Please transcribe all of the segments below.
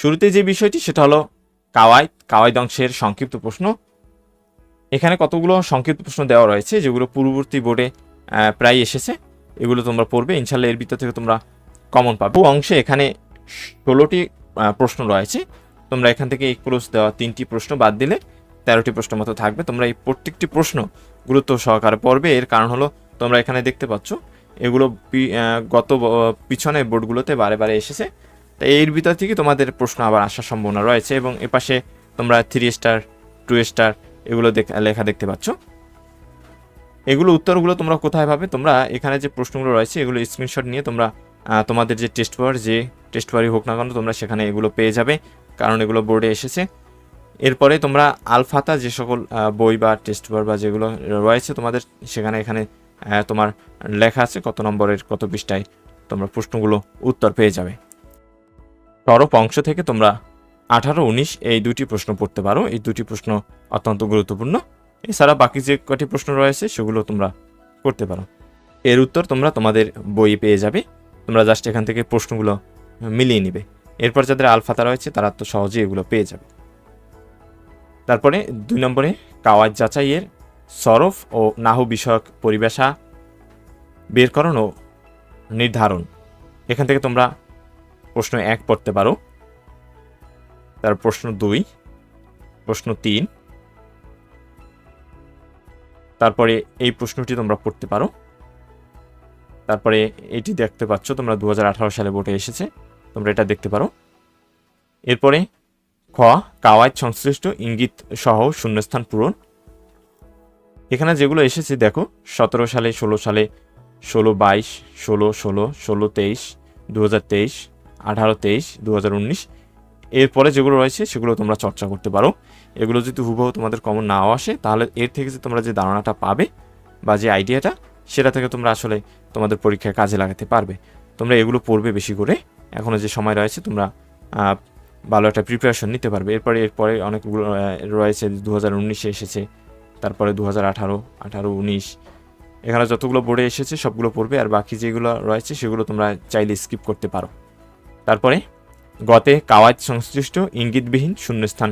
শুরুতে যে বিষয়টি, সেটা হলো কাওয়াইদ কাওয়াইদ অংশের সংক্ষিপ্ত প্রশ্ন। এখানে কতগুলো সংক্ষিপ্ত প্রশ্ন দেওয়া রয়েছে, যেগুলো পূর্ববর্তী বোর্ডে প্রায় এসেছে। এগুলো তোমরা পড়বে ইনশাল্লাহ এর ভিতর থেকে তোমরা কমন পাবে। ও অংশে এখানে ষোলোটি প্রশ্ন রয়েছে। তোমরা এখান থেকে এই ক্রোশ দেওয়া, তিনটি প্রশ্ন বাদ দিলে তেরোটি প্রশ্ন মতো থাকবে। তোমরা এই প্রত্যেকটি প্রশ্ন গুরুত্ব সহকারে পড়বে। এর কারণ হলো, তোমরা এখানে দেখতে পাচ্ছ, এগুলো গত পিছনে বোর্ডগুলোতে বারে বারে এসেছে। তো এর ভিতর থেকে তোমাদের প্রশ্ন আবার আসার সম্ভাবনা রয়েছে এবং এপাশে তোমরা থ্রি স্টার টু স্টার এগুলো লেখা দেখতে পাচ্ছ। এগুলো উত্তরগুলো তোমরা কোথায় পাবে? তোমরা এখানে যে প্রশ্নগুলো রয়েছে এগুলো স্ক্রিনশট নিয়ে তোমরা তোমাদের যে টেস্ট পেপার যে টেস্ট পেপারই হোক না কেন তোমরা সেখানে এগুলো পেয়ে যাবে। কারণ এগুলো বোর্ডে এসেছে। এরপরে তোমরা আলফাতা যে সকল বই বা টেস্ট পেপার বা যেগুলো রয়েছে তোমাদের সেখানে এখানে তোমার লেখা আছে কত নম্বরের কত পৃষ্ঠায় তোমরা প্রশ্নগুলো উত্তর পেয়ে যাবে। তরফ অংশ থেকে তোমরা আঠারো, উনিশ এই দুটি প্রশ্ন পড়তে পারো। এই দুটি প্রশ্ন অত্যন্ত গুরুত্বপূর্ণ। এছাড়া বাকি যে কটি প্রশ্ন রয়েছে, সেগুলো তোমরা করতে পারো। এর উত্তর তোমরা তোমাদের বই পেয়ে যাবে। তোমরা জাস্ট এখান থেকে প্রশ্নগুলো মিলিয়ে নিবে। এরপর যাদের আলফাতা রয়েছে, তারা তো সহজেই এগুলো পেয়ে যাবে। তারপরে দুই নম্বরে কাওয়াজ যাচাইয়ের সরফ ও নাহু বিষয়ক পরিবেশা বেরকরণ ও নির্ধারণ। এখান থেকে তোমরা প্রশ্ন এক পড়তে পারো। তার প্রশ্ন দুই, প্রশ্ন তিন। তারপরে এই প্রশ্নটি তোমরা পড়তে পারো। তারপরে এটি দেখতে পাচ্ছ, তোমরা দু হাজার আঠারো সালে বোর্ডে এসেছে, তোমরা এটা দেখতে পারো। এরপরে খ, কাওয়াইদ সংশ্লিষ্ট ইঙ্গিত সহ শূন্যস্থান পূরণ। এখানে যেগুলো এসেছে, দেখো, সতেরো সালে, ষোলো সালে, ষোলো বাইশ, ষোলো ষোলো ষোলো, তেইশ দু হাজার তেইশ আঠারো তেইশ দু হাজার উনিশ। এরপরে যেগুলো রয়েছে, সেগুলো তোমরা চর্চা করতে পারো। এগুলো যদি হুবহু তোমাদের কমন নাও আসে, তাহলে এর থেকে যে তোমরা যে ধারণাটা পাবে বা যে আইডিয়াটা সেটা থেকে তোমরা আসলে তোমাদের পরীক্ষায় কাজে লাগাতে পারবে। তোমরা এগুলো পড়বে বেশি করে। এখনও যে সময় রয়েছে, তোমরা ভালো একটা প্রিপারেশন নিতে পারবে। এরপরে এরপরে অনেকগুলো রয়েছে দু হাজার উনিশে এসেছে, তারপরে দু হাজার আঠারো আঠারো উনিশ। এখানে যতগুলো বোর্ডে এসেছে, সবগুলো পড়বে। আর বাকি যেগুলো রয়েছে, সেগুলো তোমরা চাইলে স্কিপ করতে পারো। তারপরে, গতে কাওয়াজ সংশ্লিষ্ট ইঙ্গিতবিহীন শূন্যস্থান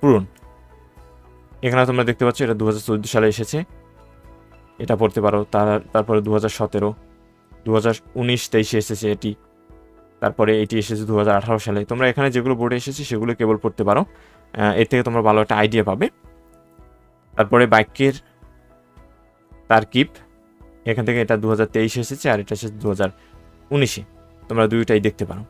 পূরণ। এখানে তোমরা দেখতে পাচ্ছ, এটা দু হাজার চোদ্দ সালে এসেছে। এটা পড়তে পারো, তার, তারপরে দু হাজার সতেরো দু হাজার উনিশ তেইশে এসেছে এটি। তারপরে এটি এসেছে দু হাজার আঠারো সালে। তোমরা এখানে যেগুলো বোর্ডে এসেছে, সেগুলো কেবল পড়তে পারো। এর থেকে তোমরা ভালো একটা আইডিয়া পাবে। তারপরে বাক্যের তারকিব, এখান থেকে এটা দু হাজার তেইশে এসেছে আর এটা এসেছে দু হাজার উনিশে। তোমরা দুইটাই দেখতে পারো।